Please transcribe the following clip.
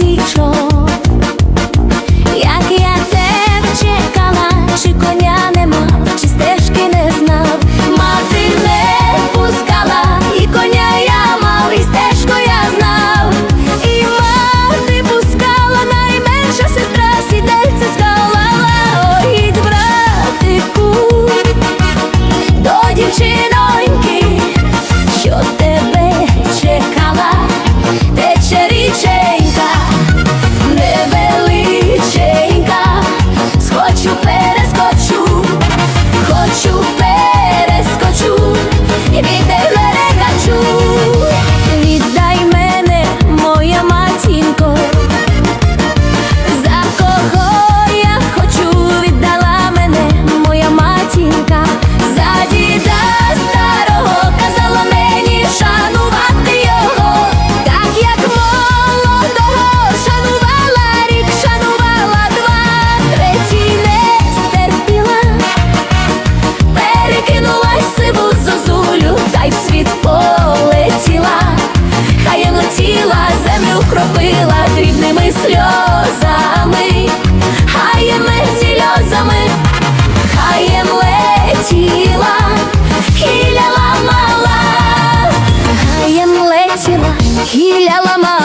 一种。землю кропила дрібними сльозами, хаєм сльозами, хаєм летіла, хіля ламала, хаєм летіла, хіля ламала.